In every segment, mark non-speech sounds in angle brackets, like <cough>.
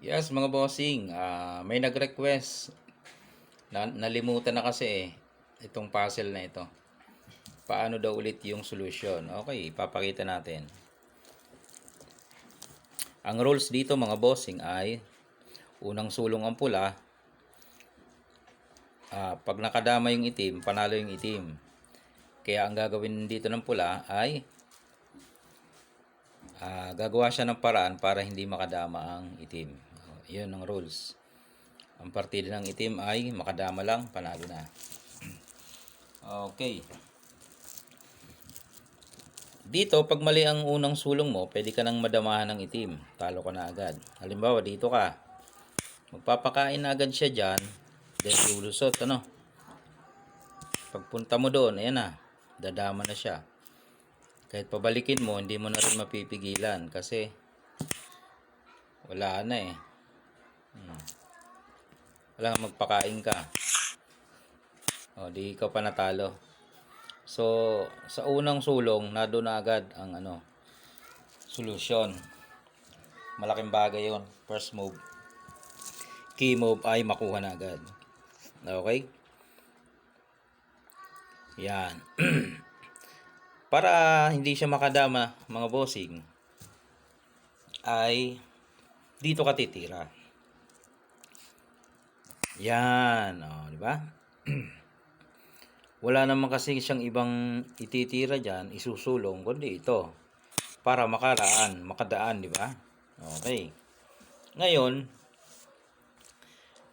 Yes, mga bossing, ah, may nag-request. Na, nalimutan na kasi eh, itong puzzle na ito. Paano daw ulit yung solution? Okay, ipapakita natin. Ang rules dito mga bossing ay unang sulong ang pula. Ah, pag nakadama yung itim, panalo yung itim. Kaya ang gagawin dito ng pula ay Ah, gagawa siya ng paraan para hindi makadama ang itim. Yun ang rules. Ang partida ng itim ay makadama lang, panalo na. Okay. Dito, pag mali ang unang sulong mo, pwede ka nang madamahan ng itim. Talo ka na agad. Halimbawa, dito ka. Magpapakain na agad siya dyan. Then, lulusot, ano? Pagpunta mo doon, ayan na. Dadama na siya kahit pabalikin mo, hindi mo na rin mapipigilan kasi wala na eh. Hmm. Wala magpakain ka. O, di ikaw pa natalo. So, sa unang sulong, na doon na agad ang ano, solusyon. Malaking bagay yon First move. Key move ay makuha na agad. Okay? Yan. <clears throat> para hindi siya makadama mga bossing ay dito ka titira yan oh, di ba <clears throat> wala naman kasi siyang ibang ititira diyan isusulong kundi ito para makaraan makadaan di ba okay ngayon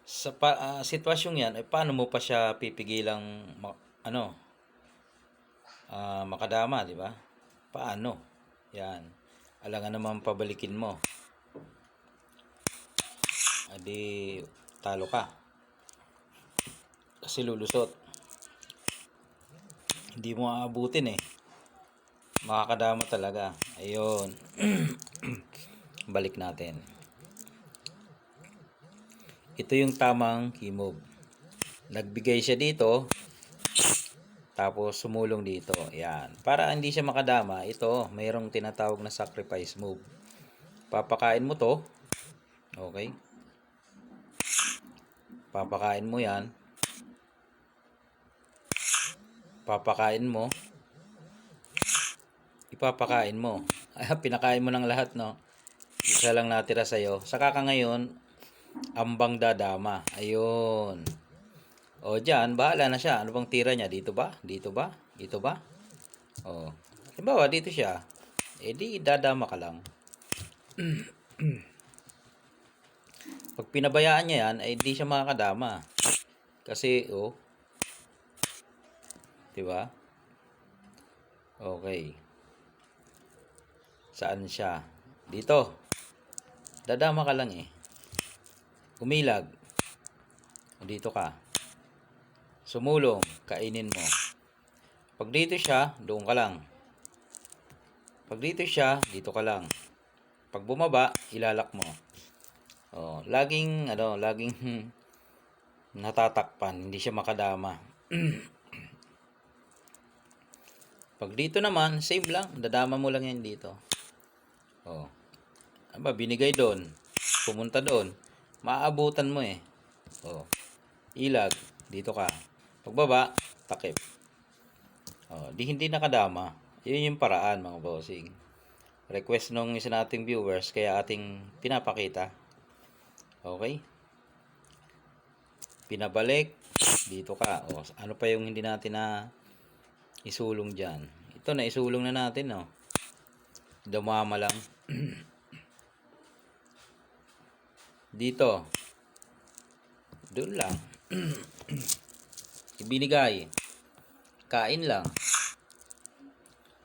sa pa, ah, sitwasyong yan ay paano mo pa siya pipigilang ma- ano ah, makadama, di ba? Paano? Yan. Alangan naman pabalikin mo. Adi, talo ka. Kasi lulusot. Hindi mo aabutin eh. Makakadama talaga. Ayun. <clears throat> Balik natin. Ito yung tamang move. Nagbigay siya dito, tapos sumulong dito. Yan. Para hindi siya makadama, ito, mayroong tinatawag na sacrifice move. Papakain mo to. Okay. Papakain mo yan. Papakain mo. Ipapakain mo. <laughs> Pinakain mo ng lahat, no? Isa lang natira sa'yo. Saka ka ngayon, ambang dadama. Ayun. O dyan, bahala na siya. Ano bang tira niya? Dito ba? Dito ba? Dito ba? O. Halimbawa, dito siya. Eh di, dadama ka lang. <clears throat> Pag pinabayaan niya yan, ay di siya makakadama. Kasi, oh. Diba? Okay. Saan siya? Dito. Dadama ka lang eh. Umilag. Dito ka. Sumulong, kainin mo. Pag dito siya, doon ka lang. Pag dito siya, dito ka lang. Pag bumaba, ilalak mo. Oh, laging ano, laging <laughs> natatakpan, hindi siya makadama. <clears throat> Pag dito naman, same lang, dadama mo lang yan dito. Oh. Aba, binigay doon. Pumunta doon. Maaabutan mo eh. Oh. Ilag, dito ka. Pagbaba, takip. Oh, di hindi nakadama. Yun yung paraan mga bossing. Request nung isa nating viewers kaya ating pinapakita. Okay? Pinabalik, dito ka. O, ano pa yung hindi natin na isulong dyan? Ito na, isulong na natin, no? Dumama lang. <clears throat> dito. Doon lang. <clears throat> Ibinigay. Kain lang.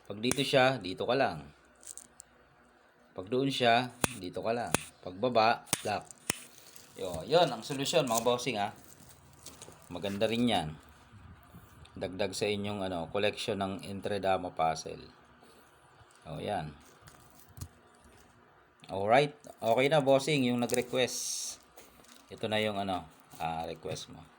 Pag dito siya, dito ka lang. Pag doon siya, dito ka lang. Pag baba, lock. Yo, yon ang solusyon mga bossing ha. Maganda rin 'yan. Dagdag sa inyong ano, collection ng Entredama puzzle. Oh, 'yan. Alright. Okay na bossing yung nag-request. Ito na yung ano, ah, request mo.